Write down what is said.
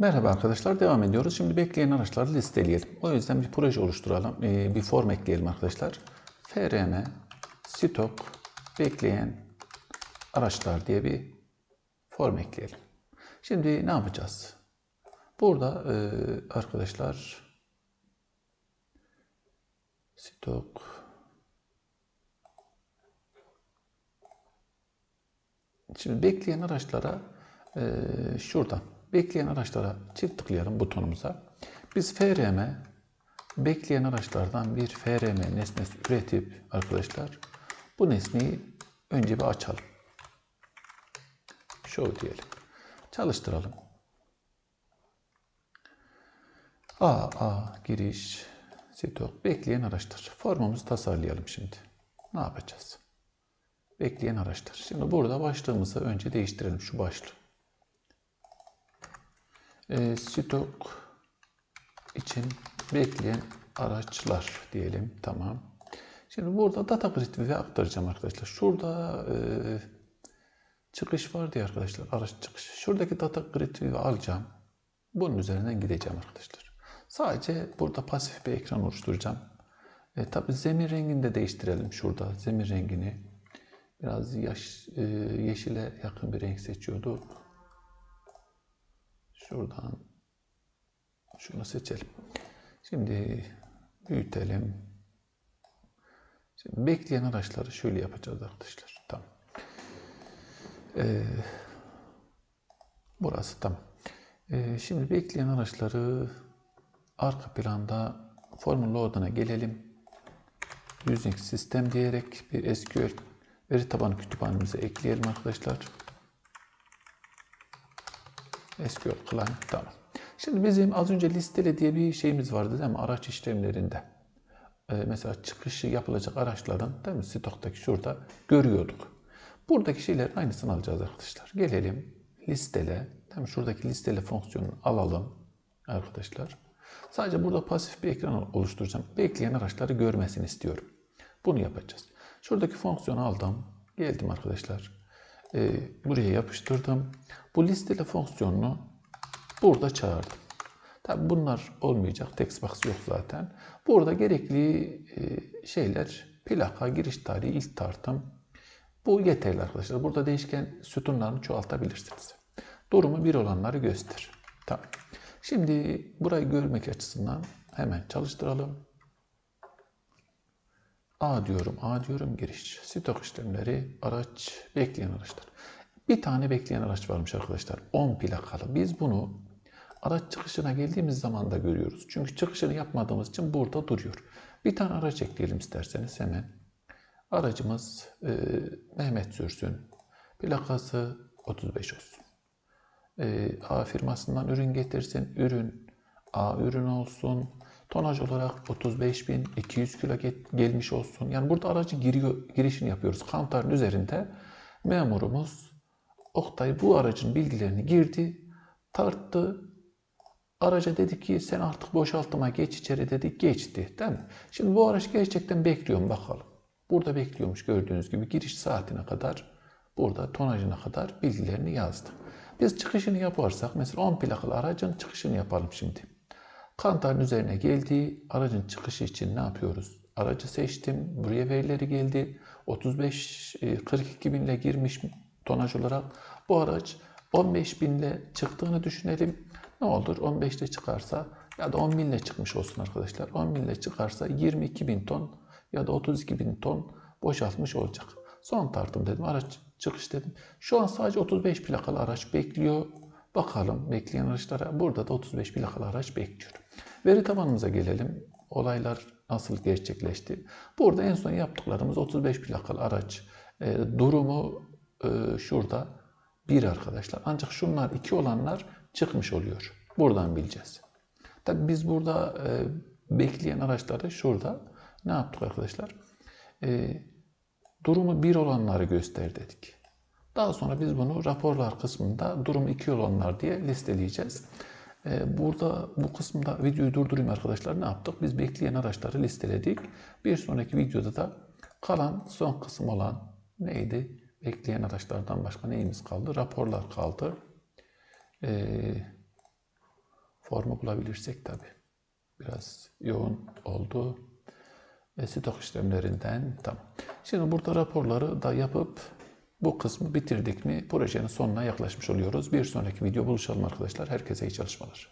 Merhaba arkadaşlar, devam ediyoruz. Şimdi bekleyen araçları listeleyelim. O yüzden bir proje oluşturalım, ee, bir form ekleyelim arkadaşlar. FRM, stok, bekleyen araçlar diye bir form ekleyelim. Şimdi ne yapacağız? Burada e, arkadaşlar stok Şimdi bekleyen araçlara e, şuradan bekleyen araçlara çift tıklayalım butonumuza. Biz FRM bekleyen araçlardan bir FRM nesnesi üretip arkadaşlar bu nesneyi önce bir açalım. Show diyelim. Çalıştıralım. A, A, giriş, stok, bekleyen araçlar. Formumuzu tasarlayalım şimdi. Ne yapacağız? Bekleyen araçlar. Şimdi burada başlığımızı önce değiştirelim şu başlığı. E, stok için bekleyen araçlar diyelim. Tamam. Şimdi burada data grid aktaracağım arkadaşlar. Şurada e, çıkış var diye arkadaşlar. Araç çıkışı. Şuradaki data grid alacağım. Bunun üzerinden gideceğim arkadaşlar. Sadece burada pasif bir ekran oluşturacağım. E, tabi zemin rengini de değiştirelim şurada. Zemin rengini biraz yaş, e, yeşile yakın bir renk seçiyordu. Şuradan şunu seçelim. Şimdi büyütelim. Şimdi bekleyen araçları şöyle yapacağız arkadaşlar. Tamam. Ee, burası tamam. Ee, şimdi bekleyen araçları arka planda Formula Load'una gelelim. Using System diyerek bir SQL veri tabanı kütüphanemize ekleyelim arkadaşlar. SQL Client tamam. Şimdi bizim az önce listele diye bir şeyimiz vardı değil mi? Araç işlemlerinde. Ee, mesela çıkışı yapılacak araçların değil mi? Stoktaki şurada görüyorduk. Buradaki şeyler aynısını alacağız arkadaşlar. Gelelim listele. Değil mi? Şuradaki listele fonksiyonunu alalım arkadaşlar. Sadece burada pasif bir ekran oluşturacağım. Bekleyen araçları görmesini istiyorum. Bunu yapacağız. Şuradaki fonksiyonu aldım. Geldim arkadaşlar e, buraya yapıştırdım. Bu listele fonksiyonunu burada çağırdım. Tabi bunlar olmayacak. Textbox yok zaten. Burada gerekli e, şeyler plaka, giriş tarihi, ilk tartım. Bu yeterli arkadaşlar. Burada değişken sütunlarını çoğaltabilirsiniz. Durumu bir olanları göster. Tamam. Şimdi burayı görmek açısından hemen çalıştıralım. A diyorum, A diyorum giriş. Stok işlemleri, araç, bekleyen araçlar. Bir tane bekleyen araç varmış arkadaşlar. 10 plakalı. Biz bunu araç çıkışına geldiğimiz zaman da görüyoruz. Çünkü çıkışını yapmadığımız için burada duruyor. Bir tane araç ekleyelim isterseniz hemen. Aracımız e, Mehmet Sürsün. Plakası 35 olsun. E, A firmasından ürün getirsin. Ürün A ürün olsun. Tonaj olarak 35.200 kilo gelmiş olsun. Yani burada aracı giriyor, girişini yapıyoruz. Kantarın üzerinde memurumuz Oktay bu aracın bilgilerini girdi, tarttı. Araca dedi ki sen artık boşaltıma geç içeri dedi. Geçti değil mi? Şimdi bu araç gerçekten bekliyorum bakalım. Burada bekliyormuş gördüğünüz gibi giriş saatine kadar burada tonajına kadar bilgilerini yazdı. Biz çıkışını yaparsak mesela 10 plakalı aracın çıkışını yapalım şimdi. Kantarın üzerine geldi. Aracın çıkışı için ne yapıyoruz? Aracı seçtim. Buraya verileri geldi. 35-42 e, binle girmiş tonaj olarak. Bu araç 15 binle çıktığını düşünelim. Ne olur 15 ile çıkarsa ya da 10 binle çıkmış olsun arkadaşlar. 10 binle çıkarsa 22 bin ton ya da 32 bin ton boşaltmış olacak. Son tartım dedim. Araç çıkış dedim. Şu an sadece 35 plakalı araç bekliyor. Bakalım bekleyen araçlara. Burada da 35 plakalı araç bekliyor. Veri tabanımıza gelelim. Olaylar nasıl gerçekleşti? Burada en son yaptıklarımız 35 plakalı araç. E, durumu e, şurada bir arkadaşlar. Ancak şunlar iki olanlar çıkmış oluyor. Buradan bileceğiz. Tabi biz burada e, bekleyen araçları şurada ne yaptık arkadaşlar? E, durumu bir olanları göster dedik. Daha sonra biz bunu raporlar kısmında durum iki olanlar diye listeleyeceğiz. Ee, burada bu kısımda videoyu durdurayım arkadaşlar. Ne yaptık? Biz bekleyen araçları listeledik. Bir sonraki videoda da kalan son kısım olan neydi? Bekleyen araçlardan başka neyimiz kaldı? Raporlar kaldı. Ee, Formu bulabilirsek tabii. Biraz yoğun oldu. Ve stok işlemlerinden tamam. Şimdi burada raporları da yapıp bu kısmı bitirdik mi projenin sonuna yaklaşmış oluyoruz. Bir sonraki video buluşalım arkadaşlar. Herkese iyi çalışmalar.